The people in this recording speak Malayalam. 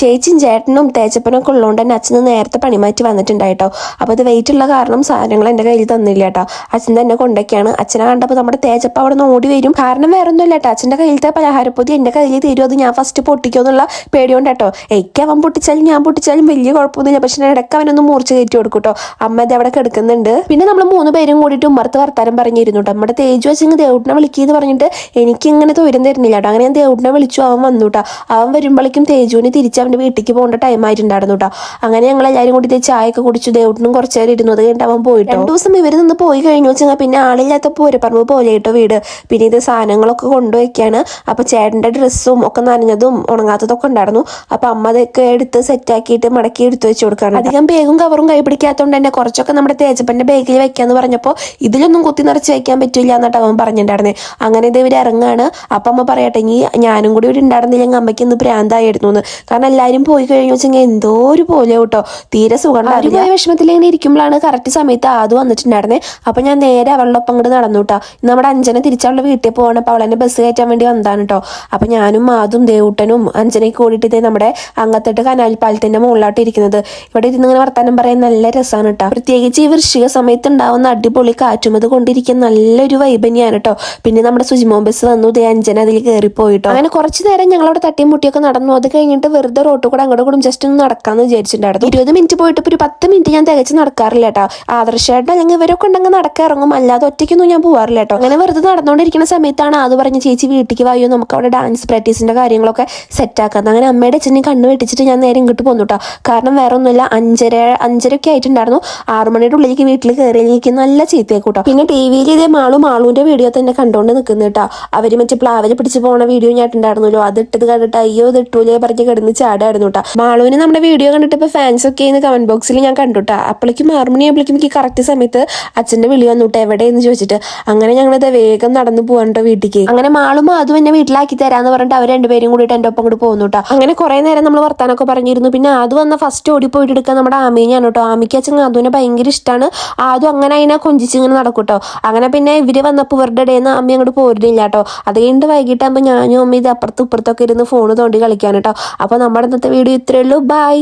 ചേച്ചിയും ചേട്ടനും തേച്ചപ്പനൊക്കെ ഉള്ളതുകൊണ്ട് തന്നെ അച്ഛൻ നേരത്തെ പണിമാറ്റി വന്നിട്ടുണ്ടായിട്ടോ. അപ്പോൾ അത് വെയിറ്റ് ഉള്ള കാരണം സാധനങ്ങൾ എന്റെ കയ്യിൽ തന്നില്ല കേട്ടോ. അച്ഛൻ തന്നെ കൊണ്ടൊക്കെയാണ്. അച്ഛനെ കണ്ടപ്പോൾ നമ്മുടെ തേച്ചപ്പ അവിടെ നിന്ന് ഓടി വരും. കാരണം വേറെ ഒന്നുമില്ല കേട്ടോ. അച്ഛന്റെ കയ്യിലത്തെ പലഹാരപ്പൊതി എന്റെ കയ്യിൽ തരും അത് ഞാൻ ഫസ്റ്റ് പൊട്ടിക്കോ എന്നുള്ള പേടിയുണ്ട് കേട്ടോ. എനിക്ക് അവൻ പൊട്ടിച്ചാലും ഞാൻ പൊട്ടിച്ചാലും വലിയ കുഴപ്പമൊന്നുമില്ല. പക്ഷെ ഇടയ്ക്ക് അവനൊന്ന് മൂർച്ച കയറ്റി കൊടുക്കും കേട്ടോ. അമ്മ ഇത് അവിടെ കിടക്കുന്നുണ്ട്. പിന്നെ നമ്മൾ മൂന്ന് പേരും കൂടിയിട്ട് ഉമ്മർത്ത് വർത്താനം പറഞ്ഞിരുന്നു കേട്ടോ. നമ്മുടെ തേജു അച്ഛൻ ദേവുട്ടിനെ വിളിക്കുകയെന്ന് പറഞ്ഞിട്ട് എനിക്ക് ഇങ്ങനെ തൊരം തരുന്നില്ല കേട്ടോ. അങ്ങനെ ഞാൻ ദേവുട്ടിനെ വിളിച്ചു. അവൻ വന്നു കേട്ടോ. അവൻ വരുമ്പോഴേക്കും തേജുവിന് തിരിച്ച് അവന്റെ വീട്ടിലേക്ക് പോകേണ്ട ടൈം ആയിട്ടുണ്ടായിരുന്നു കേട്ടോ അങ്ങനെ ഞങ്ങൾ എല്ലാവരും കൂടി ചായയൊക്കെ കുടിച്ചു ദേവട്ടിനും കുറച്ച് നേരം ഇരുന്നു. അത് കഴിഞ്ഞിട്ട് അവൻ പോയിട്ട് രണ്ടു ദിവസം ഇവർ നിന്ന് പോയി കഴിഞ്ഞു വെച്ചാൽ പിന്നെ ആളില്ലാത്ത പൂരപ്പറമ്പ് പോലെ കേട്ടോ വീട്. പിന്നെ ഇത് സാധനങ്ങളൊക്കെ കൊണ്ടുവയ്ക്കാണ് അപ്പോൾ ചേട്ടന്റെ ഡ്രസ്സും ഒക്കെ നനഞ്ഞതും ഉണങ്ങാത്തതൊക്കെ ഉണ്ടായിരുന്നു. അപ്പോൾ അമ്മ അതൊക്കെ എടുത്ത് സെറ്റാക്കിയിട്ട് മടക്കി എടുത്തു വെച്ച് കൊടുക്കാണ് അധികം ബേഗും കവറും കൈപിടിക്കാത്തതുകൊണ്ട് തന്നെ കുറച്ചൊക്കെ നമ്മുടെ തേജപ്പന്റെ ബാഗിൽ വെക്കാമെന്ന് പറഞ്ഞപ്പോൾ ഇതിലൊന്നും കുത്തി നിറച്ച് വെക്കാൻ പറ്റില്ല എന്നിട്ട് അവൻ പറഞ്ഞിട്ടുണ്ടായിരുന്നേ. അങ്ങനെ ഇത് ഇവർ ഇറങ്ങാണ് അപ്പം അമ്മ പറയട്ടെ ഇനി ഞാനും കൂടി ഇവിടെ ഉണ്ടായിരുന്നില്ലെങ്കിൽ അമ്മയ്ക്ക് ഇന്ന് ഭ്രാന്തായിരുന്നു എന്ന് കാരണം എല്ലാവരും പോയി കഴിഞ്ഞു വെച്ചെങ്കിൽ എന്തോ ഒരു പോലെ കേട്ടോ തീരെ സുഖം പോയ വിഷമത്തിൽ ഇങ്ങനെ ഇരിക്കുമ്പോഴാണ് കറക്റ്റ് സമയത്ത് അത് വന്നിട്ടുണ്ടായിരുന്നേ. അപ്പൊ ഞാൻ നേരെ അവളുടെ ഒപ്പം അങ്ങോട്ട് നടന്നു കേട്ടോ നമ്മുടെ അഞ്ജന തിരിച്ചവളുടെ വീട്ടിൽ പോകണം അപ്പൊ അവളെന്നെ ബസ് കയറ്റാൻ വേണ്ടി വന്നതാണ് കേട്ടോ അപ്പൊ ഞാനും മാതും ദേവൂട്ടനും അഞ്ജനയ്ക്ക് കൂടിയിട്ട് ഇതേ നമ്മുടെ അങ്ങത്തെട്ട് കനാൽ പാലത്തിന്റെ മുകളിലോട്ട് ഇരിക്കുന്നത്. ഇവിടെ ഇരുന്ന് ഇങ്ങനെ വർത്താനം പറയാൻ നല്ല രസമാണ് കേട്ടോ പ്രത്യേകിച്ച് ഈ വൃശ്ചിക സമയത്ത് ഉണ്ടാവുന്ന അടിപൊളി കാറ്റും അത് കൊണ്ടിരിക്കാൻ നല്ലൊരു വൈബ് തന്നെയാണ് കേട്ടോ പിന്നെ നമ്മുടെ സുജിമോ ബസ് വന്നു. ദേ അഞ്ജന അതിൽ കയറി പോയിട്ടോ അങ്ങനെ കുറച്ചു നേരം ഞങ്ങളവിടെ തട്ടിയും മുട്ടിയൊക്കെ നടന്നു. അത് കഴിഞ്ഞിട്ട് വെറുതെ റോട്ടിൽ കൂടെ അങ്ങോട്ടും കൂടും ജസ്റ്റ് ഒന്ന് നടക്കാന്ന് വിചാരിച്ചിട്ടുണ്ടായിരുന്നു ഇരുപത് മിനിറ്റ് പോയിട്ട് ഇപ്പൊ ഒരു പത്ത് മിനിറ്റ് ഞാൻ തികച്ച് നടക്കാറില്ല കേട്ടോ. ആദർശമായിട്ട് അല്ലെങ്കിൽ ഇവരൊക്കെ ഉണ്ടെങ്കിൽ നടക്കാൻ ഇറങ്ങും. അല്ലാതെ ഒറ്റയ്ക്കൊന്നും ഞാൻ പോകാറില്ല കേട്ടോ. അങ്ങനെ വെറുതെ നടന്നുകൊണ്ടിരിക്കുന്ന സമയത്താണ് അത് പറഞ്ഞ് ചേച്ചി വീട്ടിലേക്ക് വായോ? നമുക്ക് അവിടെ ഡാൻസ് പ്രാക്ടീസിന്റെ കാര്യങ്ങളൊക്കെ സെറ്റ് ആക്കാം. അങ്ങനെ അമ്മയുടെ അച്ഛനെ കണ്ണ് വെട്ടിച്ചിട്ട് ഞാൻ നേരെ ഇങ്ങോട്ട് പോന്നു കേട്ടോ. കാരണം വേറെ ഒന്നുമില്ല. അഞ്ചര അഞ്ചരയൊക്കെ ആയിട്ടുണ്ടായിരുന്നു. ആറു മണിയുടെ ഉള്ളിലേക്ക് വീട്ടിൽ കയറി എനിക്ക് നല്ല ചീത്തയാക്കും പിന്നെ ടി വിയിൽ ഇതേ മാളും മാളുവിന്റെ വീഡിയോ തന്നെ കണ്ടുകൊണ്ട് നിൽക്കുന്നു കേട്ടോ. അവർ മറ്റേ പ്ലാവിൽ പിടിച്ച് പോണ വീഡിയോ ഞാൻ ഉണ്ടായിരുന്നല്ലോ അത് ഇട്ടത് കണ്ടിട്ട് അയ്യോ ഇത് ഇട്ടൂലേ പറഞ്ഞ് കിടന്ന് ചാടായിരുന്നു കേട്ടോ മാളുവിന് നമ്മുടെ വീഡിയോ കണ്ടിട്ട് ഇപ്പൊ ഫാൻസ് ഒക്കെ ഇന്ന് കമന്റ് ബോക്സിൽ ഞാൻ കണ്ടു കേട്ടോ അപ്പോഴേക്കും ആറു മണിയാകുമ്പോഴേക്കും എനിക്ക് കറക്റ്റ് സമയത്ത് അച്ഛന്റെ വിളി വന്നു കേട്ടോ എവിടെയെന്ന് ചോദിച്ചിട്ട്. അങ്ങനെ ഞങ്ങളിത് വേഗം നടന്നു പോകാൻ കേട്ടോ വീട്ടിലേക്ക്. അങ്ങനെ മാളും അതും എന്നെ വീട്ടിലാക്കി തരാന്ന് പറഞ്ഞിട്ട് അവർ രണ്ടുപേരും കൂടിയിട്ട് എന്റെ ഒപ്പം കൂടി പോകുന്നു കേട്ടോ അങ്ങനെ കുറെ നേരം നമ്മൾ വർത്താനൊക്കെ പറഞ്ഞിരുന്നു. പിന്നെ അത് വന്ന ഫസ്റ്റ് ഓടി പോയിട്ട് എടുക്കാൻ നമ്മുടെ ആമീനാണ് കേട്ടോ ആമിക്ക് അച്ഛൻ അതുവിനെ ഭയങ്കര ഇഷ്ടമാണ് ആദ്യം അങ്ങനെ അതിനെ കൊഞ്ചിച്ച് ഇങ്ങനെ നടക്കും കേട്ടോ അങ്ങനെ പിന്നെ ഇവർ വന്നപ്പോൾ ഇവരുടെ ഇടയിൽ നിന്ന് അമ്മ അങ്ങോട്ട് പോരുന്നില്ല കേട്ടോ അത് കഴിഞ്ഞിട്ട് വൈകിട്ടാകുമ്പോൾ ഞാനും അമ്മ ഇത് അപ്പുറത്തും ഇപ്പുറത്തൊക്കെ ഇരുന്ന് ഫോൺ തോണ്ടി കളിക്കാൻ കേട്ടോ അപ്പോൾ നമ്മുടെ ഇന്നത്തെ വീഡിയോ ഇത്രയേ ഉള്ളൂ. ബൈ